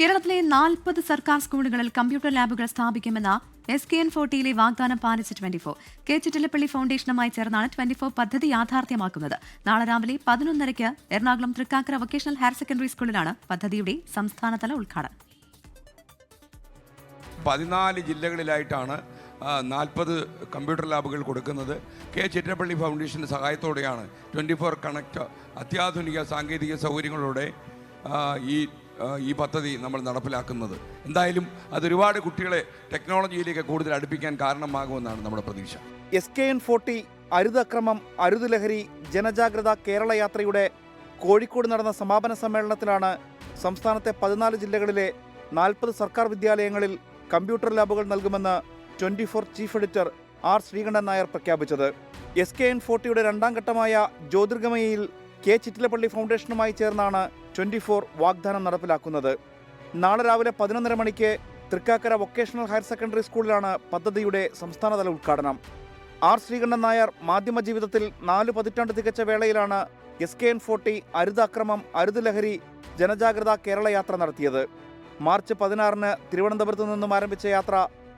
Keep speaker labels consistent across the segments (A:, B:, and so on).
A: കേരളത്തിലെ നാൽപ്പത് സർക്കാർ സ്കൂളുകളിൽ കമ്പ്യൂട്ടർ ലാബുകൾ സ്ഥാപിക്കുമെന്ന എസ് കെ എൻ ഫോർട്ടിയിലെ വാഗ്ദാനം പാലിച്ച് ട്വന്റി ഫോർ. കെ ചിറ്റിലപ്പള്ളി ഫൗണ്ടേഷനുമായി ചേർന്നാണ് ട്വന്റി ഫോർ പദ്ധതി യാഥാർത്ഥ്യമാക്കുന്നത്. നാളെ രാവിലെ പതിനൊന്നരയ്ക്ക് Ernakulam Thrikkakara vocational higher secondary സ്കൂളിലാണ് പദ്ധതിയുടെ സംസ്ഥാനതല ഉദ്ഘാടനം.
B: പതിനാല് ജില്ലകളിലായിട്ടാണ് നാൽപ്പത് കമ്പ്യൂട്ടർ ലാബുകൾ കൊടുക്കുന്നത്. കെ ചിറ്റപ്പള്ളി ഫൗണ്ടേഷന്റെ സഹായത്തോടെയാണ് ട്വന്റി ഫോർ കണക്ട് അത്യാധുനിക സാങ്കേതിക സൗകര്യങ്ങളോടെ ഈ ഈ പദ്ധതി നമ്മൾ നടപ്പിലാക്കുന്നത്. എന്തായാലും അതൊരുപാട് കുട്ടികളെ ടെക്നോളജിയിലേക്ക് കൂടുതൽ അടുപ്പിക്കാൻ കാരണമാകുമെന്നാണ് നമ്മുടെ പ്രതീക്ഷ.
C: എസ് കെ എൻ ഫോർട്ടി അരുതക്രമം അരുത് ലഹരി ജനജാഗ്രത കേരള യാത്രയുടെ കോഴിക്കോട് നടന്ന സമാപന സമ്മേളനത്തിലാണ് സംസ്ഥാനത്തെ പതിനാല് ജില്ലകളിലെ നാൽപ്പത് സർക്കാർ വിദ്യാലയങ്ങളിൽ കമ്പ്യൂട്ടർ ലാബുകൾ നൽകുമെന്ന് twenty four chief editor R Sreekandan Nair പ്രഖ്യാപിച്ചത്. എസ് കെ എൻ ഫോർട്ടിയുടെ രണ്ടാം ഘട്ടമായ ജ്യോതിർഗമയിൽ കെ ചിറ്റിലപ്പള്ളി ഫൗണ്ടേഷനുമായി ചേർന്നാണ് ട്വന്റി ഫോർ വാഗ്ദാനം നടപ്പിലാക്കുന്നത്. നാളെ രാവിലെ പതിനൊന്നര മണിക്ക് തൃക്കാക്കര വൊക്കേഷണൽ ഹയർ സെക്കൻഡറി സ്കൂളിലാണ് പദ്ധതിയുടെ സംസ്ഥാനതല ഉദ്ഘാടനം. ആർ ശ്രീകണ്ഠൻ നായർ മാധ്യമ ജീവിതത്തിൽ നാല് പതിറ്റാണ്ട് തികച്ച വേളയിലാണ് എസ് കെ എൻ ഫോർട്ടി അരുത് അക്രമം അരുത് ലഹരി ജനജാഗ്രത കേരള യാത്ര നടത്തിയത്. മാർച്ച് പതിനാറിന് തിരുവനന്തപുരത്തു നിന്നും ആരംഭിച്ച യാത്ര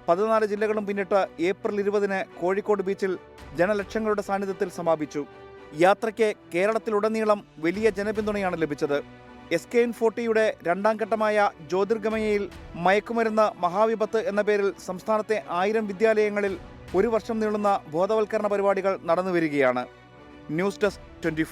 C: പതിനാല് ജില്ലകളും പിന്നിട്ട് ഏപ്രിൽ ഇരുപതിന് കോഴിക്കോട് ബീച്ചിൽ ജനലക്ഷങ്ങളുടെ സാന്നിധ്യത്തിൽ സമാപിച്ചു. യാത്രയ്ക്ക് കേരളത്തിലുടനീളം വലിയ ജനപിന്തുണയാണ് ലഭിച്ചത്. എസ് കെ എൻ ഫോർട്ടിയുടെ രണ്ടാം ഘട്ടമായ ജ്യോതിർഗമയയിൽ മയക്കുമരുന്ന് മഹാവിപത്ത് എന്ന പേരിൽ സംസ്ഥാനത്തെ ആയിരം വിദ്യാലയങ്ങളിൽ ഒരു വർഷം നീളുന്ന ബോധവൽക്കരണ പരിപാടികൾ നടന്നുവരികയാണ്. News desk twenty